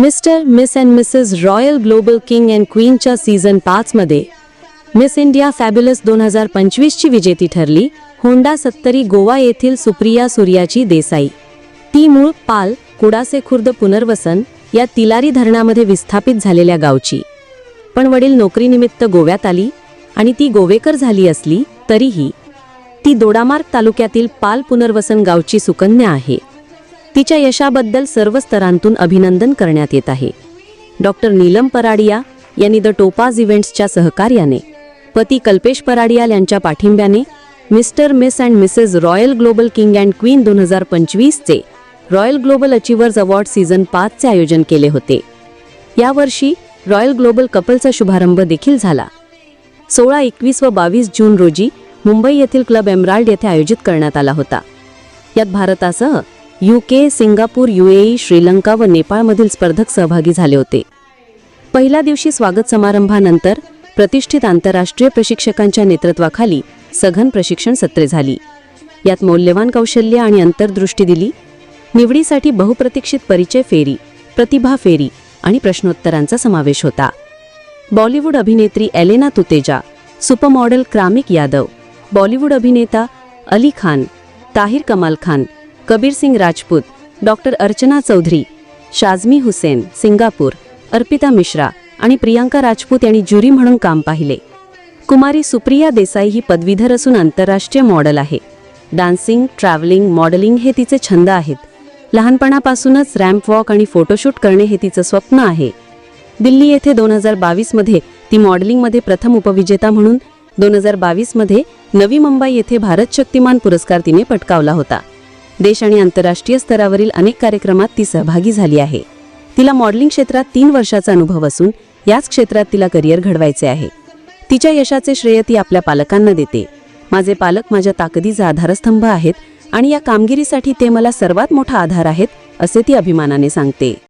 Mister miss and missus royal global king and क्वीनच्या season पाचमध्ये miss India fabulous दोन हजार पंचवीसची विजेती ठरली. होंडा सत्तरी गोवा येथील सुप्रिया सूर्याची देसाई. ती मूळ पाल कुडासे खुर्द पुनर्वसन या तिलारी धरणामध्ये विस्थापित झालेल्या गावची. पण वडील नोकरीनिमित्त गोव्यात आली आणि ती गोवेकर झाली असली तरीही ती दोडामार्ग तालुक्यातील पाल पुनर्वसन गावची सुकन्या आहे. तिच्या यशाबद्दल सर्व स्तरांतून अभिनंदन करण्यात येत आहे. डॉक्टर नीलम पराडिया यांनी द टोपाज इव्हेंट्सच्या सहकार्याने पती कल्पेश पराडियाल यांच्या पाठिंब्याने mister miss and missus royal global king and queen दोन हजार पंचवीसचे royal global achievers award season पाचचे आयोजन केले होते. यावर्षी रॉयल ग्लोबल कपलचा शुभारंभ देखील झाला. सोळा एकवीस व बावीस जून रोजी मुंबई येथील क्लब एमराल्ड येथे आयोजित करण्यात आला होता. यात भारतासह युके सिंगापूर युएई श्रीलंका व नेपाळमधील स्पर्धक सहभागी झाले होते. पहिल्या दिवशी स्वागत समारंभानंतर प्रतिष्ठित आंतरराष्ट्रीय प्रशिक्षकांच्या नेतृत्वाखाली सघन प्रशिक्षण सत्रे झाली. यात मौल्यवान कौशल्य आणि अंतर्दृष्टी दिली. निवडीसाठी बहुप्रतीक्षित परिचय फेरी प्रतिभा फेरी आणि प्रश्नोत्तरांचा समावेश होता. बॉलिवूड अभिनेत्री Elena Tuteja supermodel Kramik Yadav Bollywood अभिनेता अली खान ताहिर कमाल खान कबीर सिंग राजपूत डॉक्टर अर्चना चौधरी शाझमी हुसेन सिंगापूर अर्पिता मिश्रा आणि प्रियांका राजपूत यांनी ज्युरी म्हणून काम पाहिले. कुमारी सुप्रिया देसाई ही पदवीधर असून आंतरराष्ट्रीय मॉडेल आहे. डान्सिंग ट्रॅव्हलिंग मॉडेलिंग हे तिचे छंद आहेत. लहानपणापासूनच रॅम्प वॉक आणि फोटोशूट करणे हे तिचं स्वप्न आहे. दिल्ली येथे दोन हजार बावीसमध्ये ती मॉडेलिंगमध्ये प्रथम उपविजेता म्हणून दोन हजार बावीसमध्ये नवी मुंबई येथे भारत शक्तिमान पुरस्कार तिने पटकावला होता. देश आणि आंतरराष्ट्रीय स्तरावरील अनेक कार्यक्रमात ती सहभागी झाली आहे. तिला मॉडेलिंग क्षेत्रात तीन वर्षाचा अनुभव असून याच क्षेत्रात तिला करिअर घडवायचे आहे. तिच्या यशाचे श्रेय ती आपल्या पालकांना देते. माझे पालक माझ्या ताकदीचा आधारस्तंभ आहेत आणि या कामगिरीसाठी ते मला सर्वात मोठा आधार आहेत असे ती अभिमानाने सांगते.